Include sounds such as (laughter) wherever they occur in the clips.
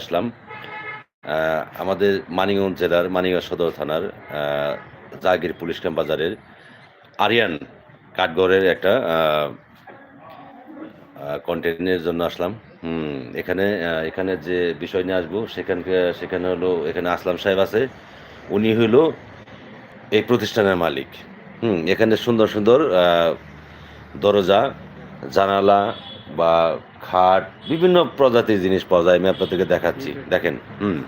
আসলাম। আমাদের মানিগঞ্জ জেলার মানিগঞ্জ সদর থানার জাগির পুলিশ ক্যাম্প বাজারের আরিয়ান কাঠগড়ের একটা কন্টেন্টের জন্য আসলাম। হুম, এখানে এখানে যে বিষয় নিয়ে আসব সেখানকে সেখানে হলো, এখানে আসলাম সাহেব আছে। উনি হলো এই প্রতিষ্ঠানের মালিক। হুম, এখানে সুন্দর সুন্দর দরজা, জানালা বা খাট, বিভিন্ন প্রজাতির জিনিস পাওয়া যায়, আমি আপনাদেরকে দেখাচ্ছি। দেখেন, হুম।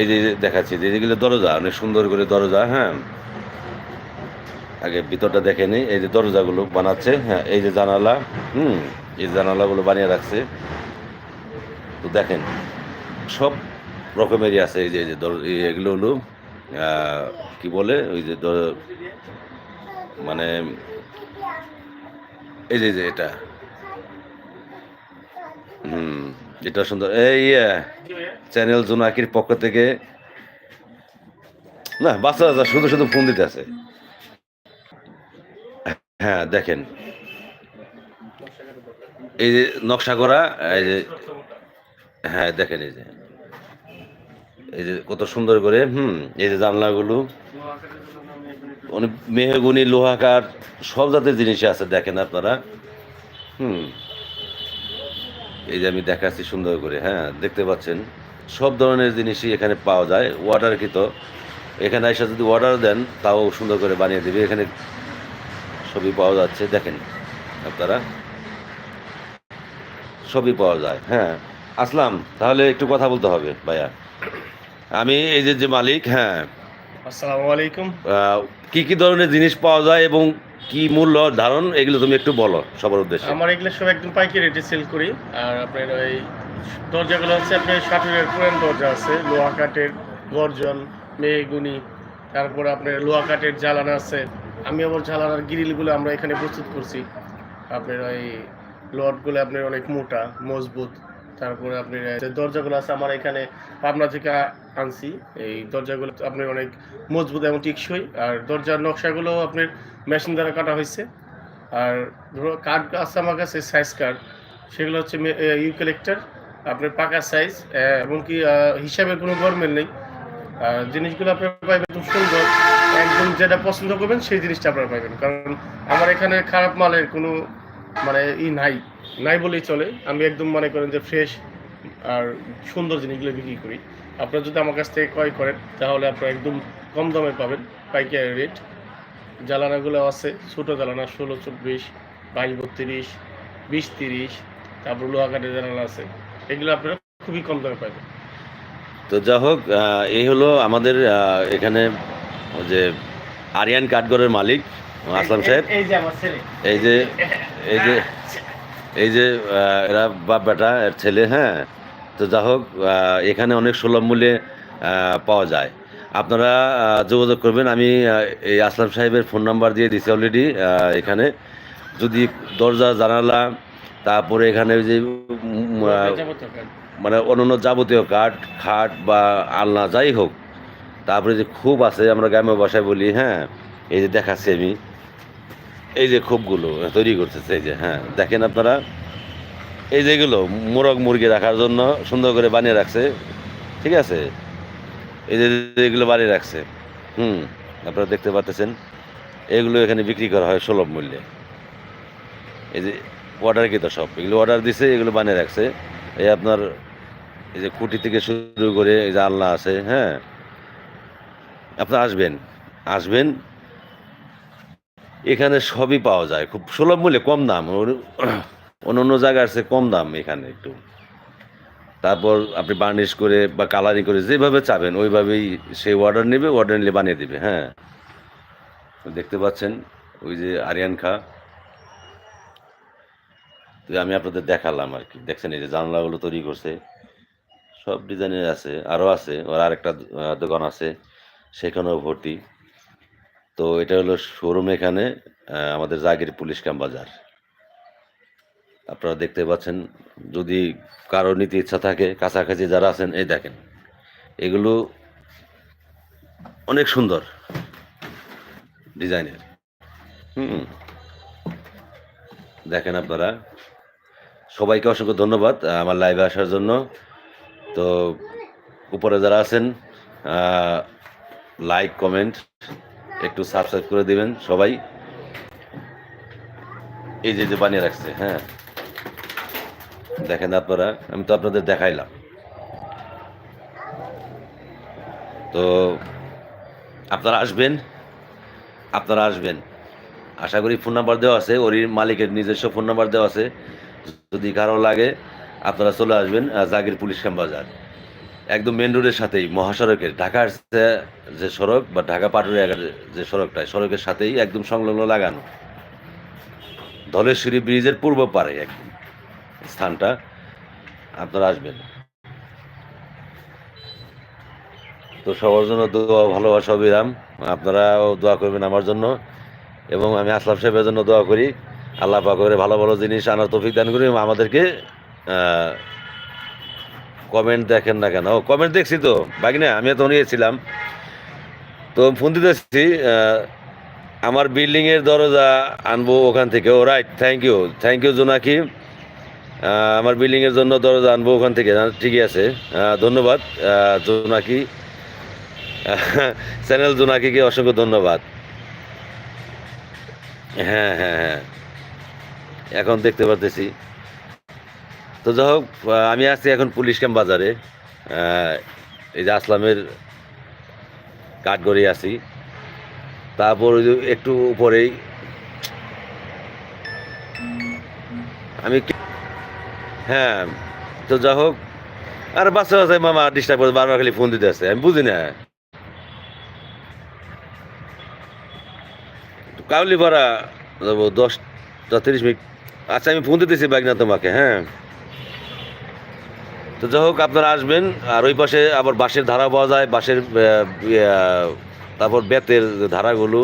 এই যে দেখাচ্ছি যে যেগুলো দরজা, অনেক সুন্দর করে দরজা হ্যাঁ। আগে ভিতরটা দেখে নিই, এই যে দরজাগুলো বানাচ্ছে হ্যাঁ এই যে জানালা, হুম, এই জানালাগুলো বানিয়ে রাখছে। তো দেখেন, সব রকমেরই আছে, এই যে এই যে এগুলো হলো কি বলে, ওই যে মানে এই যে এটা হুম এটা সুন্দর। এই চ্যানেল জোনাকির পক্ষ থেকে। না বাচ্চা শুধু শুধু ফোন দিতে আছে। হ্যাঁ দেখেন। এই যে নকশা করা, এই যে হ্যাঁ দেখেন এই যে। এই যে কত সুন্দর করে, হুম, এই যে জানলাগুলো। অনেক মেহগুনি, লোহাকার, সব জাতের জিনিসই আছে, দেখেন আপনারা। হুম। এই যে আমি দেখাচ্ছি সুন্দর করে হ্যাঁ দেখতে পাচ্ছেন? সব ধরনের জিনিসই এখানে পাওয়া যায় অর্ডার কৃত এখানে এসে যদি অর্ডার দেন তাও সুন্দর করে বানিয়ে দেবে। এখানে সবই পাওয়া যাচ্ছে দেখেন আপনারা। সবই পাওয়া যায় হ্যাঁ। আসলাম তাহলে একটু কথা বলতে হবে ভাইয়া। আমি এই যে যে মালিক হ্যাঁ। আসসালামু আলাইকুম। কি কি ধরনের জিনিস পাওয়া যায় এবং কি মূল্য, ধারণ, এগুলো তুমি একটু বলো সবার উদ্দেশ্যে। আমার এগুলো সব একদম পাইকারি রেটে সেল করি। আর আপনার ওই দরজাগুলো হচ্ছে আপনার শাটুরের পুরান দরজা আছে, লোহা কাঠের গর্জন, মেহগুনি, তারপরে আপনার লোহা কাঠের জ্বালানা আছে। আমি আবার জ্বালানার গ্রিলগুলো আমরা এখানে প্রস্তুত করছি। আপনার ওই লটগুলো আপনার অনেক মোটা, মজবুত। তারপরে আপনার যে দরজাগুলো আছে আমার এখানে পাবনা থেকে আনছি, এই দরজাগুলো আপনার অনেক মজবুত এবং টিকসই। আর দরজার নকশাগুলো আপনার মেশিন দ্বারা কাটা হয়েছে। আর ধরো কার্ড আছে আমার কাছে সাইজ কার্ড সেগুলো হচ্ছে ইউ কালেক্টর আপনার পাকা সাইজ এবং কি কোনো গরমেল নেই। আর জিনিসগুলো আপনার পাইবেন খুব সুন্দর। একদম যেটা পছন্দ করবেন, সেই জিনিসটা আপনারা পাইবেন। কারণ আমার এখানে খারাপ মালের কোনো মানে ই নাই। নাই বলেই চলে। আমি একদম মনে করেন যে ফ্রেশ আর সুন্দর জিনিসগুলো বিক্রি করি। আপনারা যদি আমার কাছ থেকে ক্রয় করেন তাহলে আপনারা একদম কম দামে পাবেন পাইকারি রেট জ্বালানাগুলো আছে ছোটো জ্বালানা ষোলো চব্বিশ বাইশ বত্রিশ বিশ তিরিশ তারপর লোহা কাঠের জ্বালানা আছে। এগুলো আপনারা খুবই কম দামে পাবেন। তো যা হোক এই হলো আমাদের এখানে যে আরিয়ান কাঠগড়ের মালিক আসলাম সাহেব। এই যে আমার ছেলে। এই যে এই যে এরা বাপ বেটা এর ছেলে হ্যাঁ? তো যা হোক এখানে অনেক সুলভ মূল্যে পাওয়া যায়। আপনারা যোগাযোগ করবেন। আমি এই আসলাম সাহেবের ফোন নাম্বার দিয়ে দিছি অলরেডি এখানে। যদি দরজা, জানালা, তারপরে এখানে যে। মানে অন্যান্য যাবতীয় কাঠ, খাট বা আলনা, যাই হোক, তারপরে যে খুব আছে, আমরা গ্রামের ভাষায় বলি হ্যাঁ? এই যে দেখাচ্ছি আমি। এই যে খুবগুলো তৈরি করতেছে, এই যে হ্যাঁ। দেখেন আপনারা, এই যেগুলো মোরগ মুরগি রাখার জন্য সুন্দর করে বানিয়ে রাখছে, ঠিক আছে? এই যে এগুলো বানিয়ে রাখছে, হুম, আপনারা দেখতে পাচ্ছেন এগুলো এখানে বিক্রি করা হয় সুলভ মূল্যে। এই যে অর্ডার তো সব, এগুলো অর্ডার দিছে, এগুলো বানিয়ে রাখছে। এই আপনার, এই যে খুঁটি থেকে শুরু করে এই যে আল্লাহ আছে হ্যাঁ। আপনার আসবেন আসবেন এখানে সবই পাওয়া যায়। খুব সুলভ মূল্যে কম দাম। অন্য অন্য জায়গার চেয়ে কম দাম এখানে একটু। তারপর আপনি বার্নিশ করে বা কালারিং করে যেভাবে চাবেন, ওইভাবেই সে অর্ডার নেবে অর্ডার নিলে বানিয়ে দেবে হ্যাঁ। দেখতে পাচ্ছেন ওই যে আরিয়ান খা। তো আমি আপনাদের দেখালাম আর কি। দেখছেন এই যে জানলাগুলো তৈরি করছে। সব ডিজাইনের আছে আরও আছে। ওর আরেকটা দোকান আছে, সেখানেও ভর্তি। তো এটা হলো শোরুম এখানে আমাদের জাগির পুলিশ ক্যাম্প বাজার। আপনারা দেখতে পাচ্ছেন, যদি কারও নিতে ইচ্ছা থাকে, কাছাকাছি যারা আছেন, এই দেখেন, এগুলো অনেক সুন্দর ডিজাইনের। হুম, দেখেন আপনারা, সবাইকে অসংখ্য ধন্যবাদ আমার লাইভে আসার জন্য। তো, উপরে যারা আছেন লাইক কমেন্ট একটু সাবস্ক্রাইব করে দিবেন সবাই। এই যে যে বানিয়ে রাখছে হ্যাঁ। দেখেন আপনারা, আমি তো আপনাদের দেখাইলাম। তো আপনারা আসবেন আপনারা আসবেন। আশা করি ফোন নাম্বার দেওয়া আছে, ওরই মালিকের নিজস্ব ফোন নাম্বার দেওয়া আছে। যদি কারও লাগে, আপনারা চলে আসবেন জাগির পুলিশ বাজার একদম মেন রোডের সাথেই, মহাসড়কের, ঢাকার যে- সড়ক বা ঢাকা পাটুরিয়া যে সড়কটা সড়কের সাথেই একদম সংলগ্ন লাগানো। ধলেশ্বরী ব্রিজের পূর্ব পারে একদম স্থানটা, আপনারা আসবেন। তো সবার জন্য দোয়া, ভালোবাসা, অবিরাম। আপনারাও দোয়া করবেন আমার জন্য। এবং আমি আসলাম সাহেবের জন্য দোয়া করি। আল্লাহ করে ভালো ভালো জিনিস আনার তৌফিক দান করি আমাদেরকে কমেন্ট দেখেন না কেন? ও কমেন্ট দেখছি তো। বাকি না আমি তো নিয়েছিলাম তো ফোন দিতেছি আমার বিল্ডিংয়ের দরজা আনব ওখান থেকে। ও right thank you thank you Jonaki. আমার বিল্ডিংয়ের জন্য দরজা আনব ওখান থেকে। ঠিকই আছে। ধন্যবাদ জোনাকি। (laughs) চ্যানেল জোনাকিকে অসংখ্য ধন্যবাদ। হ্যাঁ হ্যাঁ হ্যাঁ। এখন দেখতে পারতেছি। তো যাই হোক আমি আছি এখন পুলিশ ক্যাম্প বাজারে। এই যে আসলামের কাঠগড়ি আছি। তারপর একটু উপরেই আমি হ্যাঁ তো যাই হোক, আর বাচ্চা বাচ্চা মামা ডিস্টার্ব করে বারবার খালি ফোন দিতে আছে আমি বুঝি না। কাউলি পাড়া যাব, দশটা তিরিশ মিনিট আচ্ছা আমি ফোন দিতেছি বাইক না তোমাকে হ্যাঁ। তো যাই হোক, আপনারা আসবেন, আর ওই পাশে আবার বাঁশের ধারা পাওয়া যায়, বাঁশের তারপর বেতের ধারাগুলো,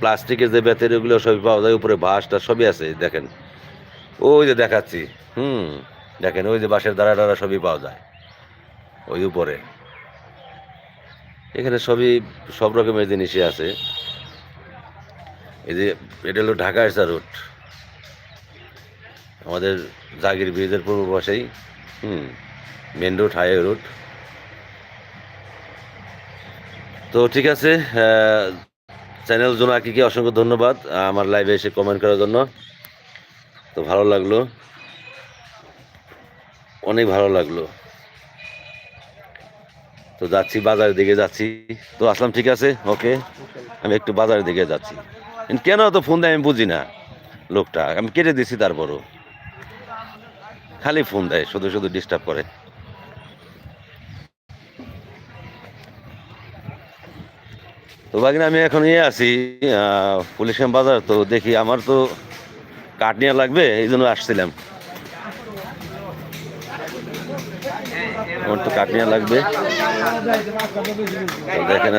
প্লাস্টিকের যে বেতের ওগুলো সবই পাওয়া যায়, উপরে বাঁশটা সবই আছে, দেখেন। ওই যে দেখাচ্ছি, হুম, দেখেন, ওই যে বাঁশের ধারা টারা সবই পাওয়া যায়, ওই উপরে। এখানে সবই, সব রকমের জিনিসই আছে। এই যে, এটা হলো ঢাকা এসা রুট আমাদের জাগির ব্রিজের পূর্ব পাশেই, হুম। Main road highway road. তো ঠিক আছে চ্যানেল জন্য আকিকে অসংখ্য ধন্যবাদ, আমার লাইভে এসে কমেন্ট করার জন্য। তো ভালো লাগল। অনেক ভালো লাগল। তো যাচ্ছি, বাজারের দিকে যাচ্ছি। তো আসলাম, ঠিক আছে? ওকে। আমি একটু বাজারের দিকে যাচ্ছি। কেন তো ফোন দেয় আমি বুঝি না, লোকটা। আমি কেটে দিছি তারপরও। খালি ফোন দেয়, শুধু শুধু ডিস্টার্ব করে। তো বাকিনা আমি এখন ইয়ে আছি পুলিশ বাজার, তো দেখি আমার তো কাঠ নিয়ে লাগবে, এই জন্য আসছিলাম। আমার তো কাঠ নিয়ে লাগবে। দেখেন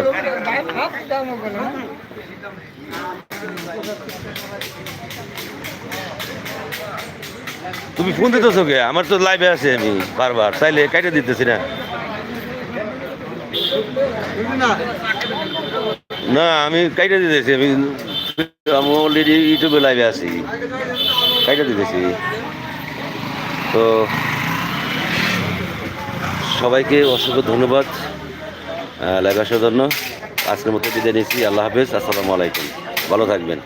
তুমি ফোন দিতেছো কে? আমার তো লাইভে আছে আমি, বারবার। চাইলে কাইটে দিতেছি না। না, আমি কাইটা দিতেছি আমি আমি অলরেডি ইউটিউবে লাইভে আছি। কাইটা দিতেছি তো সবাইকে অসংখ্য ধন্যবাদ লাইভ আসার জন্য। আজকের মতো বিদায় নিচ্ছি, আল্লাহ হাফেজ, আসসালামু আলাইকুম। ভালো থাকবেন।